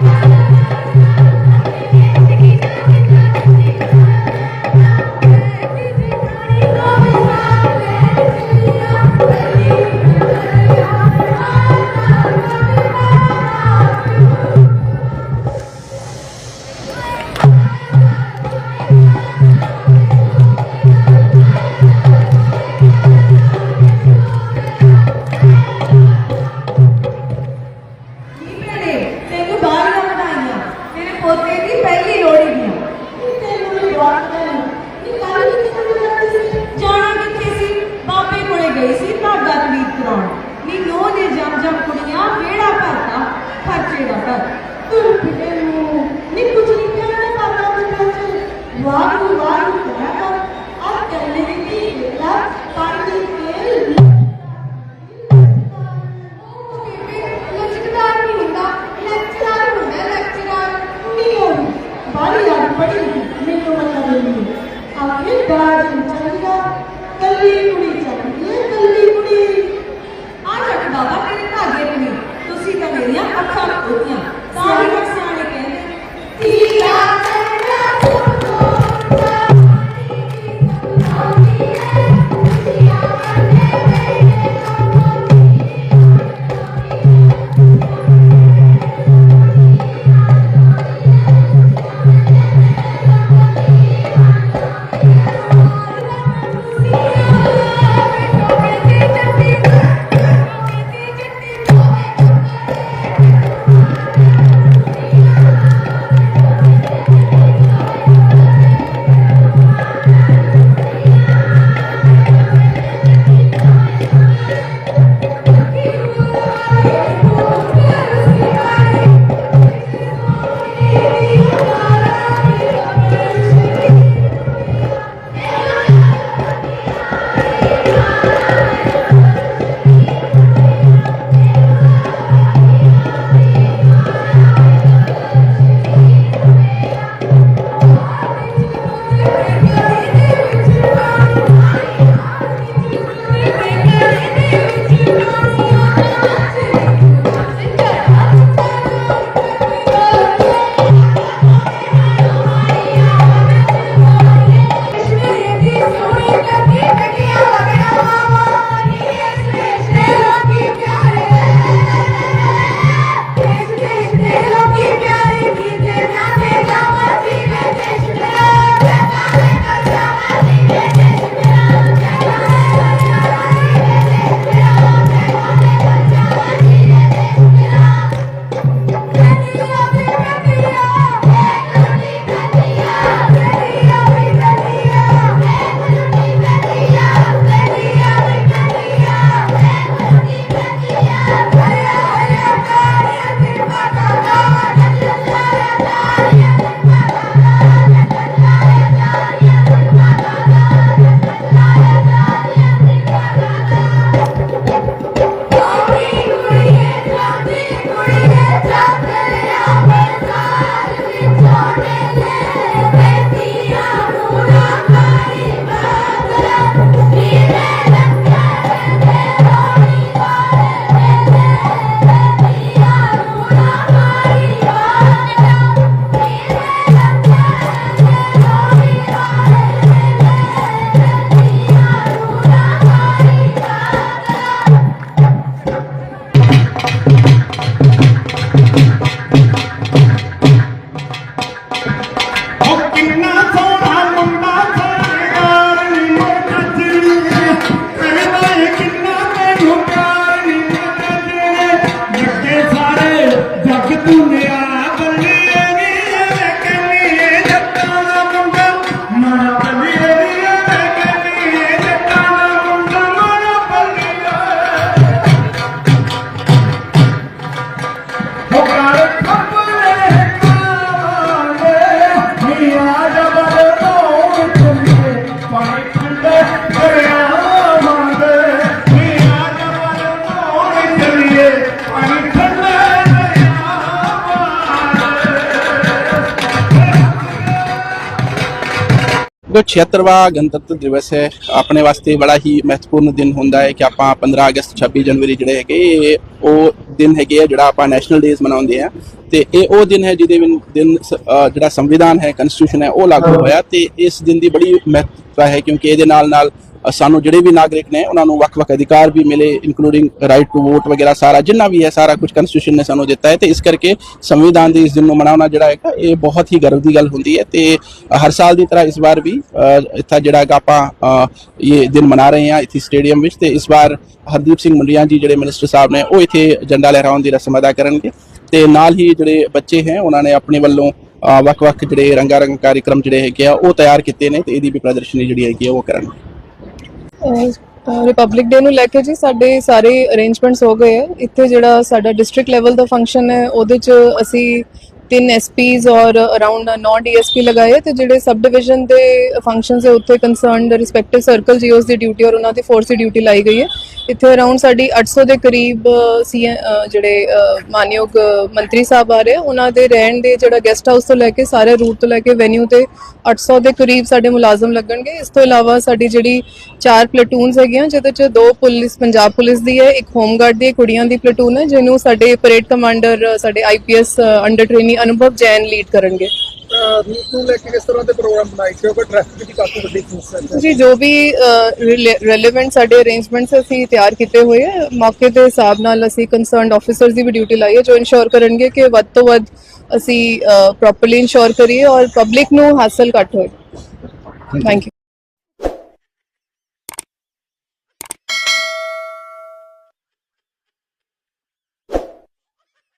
you. ਨੋ ਕੁੜੀਆਂ, ਵਿਹੜਾ ਭਰਤਾ ਖਰਚੇ ਦਾ ਘਰ ਤੂੰ ਫਿਰੇ ਨੂੰ ਨੀ ਕੁਝ ਨਹੀਂ ਕਹਿਣਾ ਬਾਬਾ ਦੇ ਵਿੱਚ ਵਾਹ ਵਾਹ ਕਹਿਆ ਕਰ। ਆ ਕਹਿੰਦੇ ਨੇ ਕਿ ਵੇਲਾ ਪਾਣੀ ਤੇਲ ਮੈਨੂੰ ਮਤਲਬ ਨਹੀਂ। ਆਖੇ ਦਾਜ ਚੰਗਾ ਕੱਲੀ ਕੁੜੀ ਚੰਗੀ ਹੈ ਕੱਲੀ ਕੁੜੀ। ਆ ਜੱਟ ਬਾਬਾ ਮੇਰੇ ਨਹੀਂ ਤੁਸੀਂ ਤਾਂ ਮੇਰੀਆਂ ਅੱਖਾਂ ਖੋਲੀਆਂ। ਤਾਂ ਹੀ ਜੋ 76ਵਾਂ ਗਣਤੰਤਰ ਦਿਵਸ ਹੈ ਆਪਣੇ ਵਾਸਤੇ ਬੜਾ ਹੀ ਮਹੱਤਵਪੂਰਨ ਦਿਨ ਹੁੰਦਾ ਹੈ ਕਿ ਆਪਾਂ 15 ਅਗਸਤ 26 ਜਨਵਰੀ ਜਿਹੜੇ ਹੈਗੇ ਇਹ ਉਹ ਦਿਨ ਹੈਗੇ ਆ ਜਿਹੜਾ ਆਪਾਂ ਨੈਸ਼ਨਲ ਡੇਜ਼ ਮਨਾਉਂਦੇ ਆ ਤੇ ਇਹ ਉਹ ਦਿਨ ਹੈ ਜਿਹਦੇ ਦਿਨ ਸ- ਜਿਹੜਾ ਸੰਵਿਧਾਨ ਹੈ ਕਨਸਟੀਟਿਊਸ਼ਨ ਹੈ ਉਹ ਲਾਗੂ ਹੋਇਆ ਤੇ ਇਸ ਦਿਨ ਦੀ ਬੜੀ ਮਹੱਤਤਾ ਹੈ ਕਿਉਂਕਿ ਇਹਦੇ ਨਾਲ ਨਾਲ ਸਾਨੂੰ ਜਿਹੜੇ ਵੀ ਨਾਗਰਿਕ ਨੇ, ਉਹਨਾਂ ਨੂੰ ਵੱਖ-ਵੱਖ ਅਧਿਕਾਰ ਵੀ ਮਿਲੇ ਇਨਕਲੂਡਿੰਗ ਰਾਈਟ ਟੂ ਵੋਟ ਵਗੈਰਾ ਸਾਰਾ, ਜਿੰਨਾ ਵੀ ਹੈ, ਸਾਰਾ ਕੁਝ ਕਨਸਟੀਟਿਊਸ਼ਨ ਨੇ ਸਾਨੂੰ ਦਿੱਤਾ ਹੈ ਤੇ ਇਸ ਕਰਕੇ ਸੰਵਿਧਾਨ ਦੇ ਇਸ ਦਿਨ ਨੂੰ ਮਨਾਉਣਾ ਜਿਹੜਾ ਹੈਗਾ, ਇਹ ਬਹੁਤ ਹੀ ਗਰਵ ਦੀ ਗੱਲ ਹੁੰਦੀ ਹੈ ਤੇ ਹਰ ਸਾਲ ਦੀ ਤਰ੍ਹਾਂ ਇਸ ਵਾਰ ਵੀ ਇੱਥੇ ਜਿਹੜਾ ਹੈਗਾ ਆਪਾਂ ਇਹ ਦਿਨ ਮਨਾ ਰਹੇ ਹਾਂ ਇੱਥੇ ਸਟੇਡੀਅਮ ਵਿੱਚ ਤੇ ਇਸ ਵਾਰ ਹਰਦੀਪ ਸਿੰਘ ਮੁੰਡਿਆਂ ਜੀ ਜਿਹੜੇ ਮਿਨਿਸਟਰ ਸਾਹਿਬ ਨੇ, ਉਹ ਇੱਥੇ ਝੰਡਾ ਲਹਿਰਾਉਣ ਦੀ ਰਸਮ ਅਦਾ ਕਰਨਗੇ ਤੇ ਨਾਲ ਹੀ ਜਿਹੜੇ ਬੱਚੇ ਹੈ, ਉਹਨਾਂ ਨੇ ਆਪਣੇ ਵੱਲੋਂ ਵੱਖ-ਵੱਖ ਜਿਹੜੇ ਰੰਗਾ ਰੰਗ ਕਾਰਜਕ੍ਰਮ ਜਿਹੜੇ ਹੈਗੇ ਆ, ਉਹ ਤਿਆਰ ਕੀਤੇ ਨੇ ਤੇ ਇਹਦੀ ਵੀ ਪ੍ਰਦਰਸ਼ਨੀ ਜਿਹੜੀ ਹੈਗੀ ਆ, ਉਹ ਕਰਨਗੇ। ਰਿਪਬਲਿਕ ਡੇ ਨੂੰ ਲੈ ਕੇ ਜੀ ਸਾਡੇ ਸਾਰੇ ਅਰੇਂਜਮੈਂਟਸ ਹੋ ਗਏ ਹੈ। ਇੱਥੇ ਜਿਹੜਾ ਸਾਡਾ ਡਿਸਟ੍ਰਿਕਟ ਲੈਵਲ ਦਾ ਫੰਕਸ਼ਨ ਹੈ, ਉਹਦੇ ਚ ਅਸੀਂ ਤਿੰਨ ਐਸਪੀਜ਼ ਔਰ ਅਰਾਊਂਡ 9 ਡੀਐਸਪੀ ਲਗਾਏ ਹੈ ਤੇ ਜਿਹੜੇ ਸਬ ਡਿਵੀਜ਼ਨ ਦੇ ਫੰਕਸ਼ਨਸ ਹੈ, ਉੱਥੇ ਕੰਸਰਨਡ ਰਿਸਪੈਕਟਿਵ ਸਰਕਲ ਜੀਓਸ ਦੀ ਡਿਊਟੀ ਔਰ ਉਹਨਾਂ ਦੀ ਫੋਰਸ ਦੀ ਡਿਊਟੀ ਲਾਈ ਗਈ ਹੈ। ਇੱਥੇ ਅਰਾਊਂਡ ਸਾਡੀ 800 ਦੇ ਕਰੀਬ ਸੀ ਜਿਹੜੇ ਮਾਨਯੋਗ ਮੰਤਰੀ ਸਾਹਿਬ ਆ ਰਹੇ, ਉਹਨਾਂ ਦੇ ਰਹਿਣ ਦੇ ਜਿਹੜਾ ਗੈਸਟ ਹਾਊਸ ਤੋਂ ਲੈ ਕੇ ਸਾਰੇ ਰੂਟ ਤੋਂ ਲੈ ਕੇ ਵੈਨਿਊ ਤੇ 800 ਦੇ ਕਰੀਬ ਸਾਡੇ ਮੁਲਾਜ਼ਮ ਲੱਗਣਗੇ। ਇਸ ਤੋਂ ਇਲਾਵਾ ਸਾਡੀ ਜਿਹੜੀ ਚਾਰ ਪਲਟੂਨਸ ਹੈਗੀਆਂ, ਜਿਹਦੇ ਚ ਦੋ ਪੁਲਿਸ, ਪੰਜਾਬ ਪੁਲਿਸ ਦੀ ਹੈ, ਇੱਕ ਹੋਮਗਾਰਡ ਦੀ ਕੁੜੀਆਂ ਦੀ ਪਲਟੂਨ ਹੈ, ਜਿਹਨੂੰ ਸਾਡੇ ਪਰੇਡ ਕਮਾਂਡਰ ਸਾਡੇ IPS under trainee Anubhav Jain lead ਕਰਨਗੇ। ਰੂਟ ਨੂੰ ਲੈ ਕੇ ਕਿਸ ਤਰ੍ਹਾਂ ਦੇ ਪ੍ਰੋਗਰਾਮ ਬਣਾਏ ਕਿਉਂਕਿ ਟ੍ਰੈਫਿਕ ਦੀ ਕਾਫੀ ਵੱਡੀ ਸਮੱਸਿਆ ਹੈ। ਜੀ ਜੋ ਵੀ ਰੈਲੇਵੈਂਟ ਸਾਡੇ ਅਰੇਂਜਮੈਂਟਸ ਅਸੀਂ ਤਿਆਰ ਕੀਤੇ ਹੋਏ ਹੈ ਮੌਕੇ ਦੇ ਹਿਸਾਬ ਨਾਲ ਅਸੀਂ ਕੰਸਰਨਡ ਆਫੀਸਰਸ ਦੀ ਵੀ ਡਿਊਟੀ ਲਾਈ ਹੈ ਜੋ ਇਨਸ਼ੋਰ ਕਰਨਗੇ ਕਿ ਵੱਧ ਤੋਂ ਵੱਧ ਅਸੀਂ ਪ੍ਰੋਪਰਲੀ ਇਨਸ਼ੋਰ ਕਰੀਏ ਔਰ ਪਬਲਿਕ ਨੂੰ ਹਾਸਲ ਘੱਟ ਹੋਏ। Thank you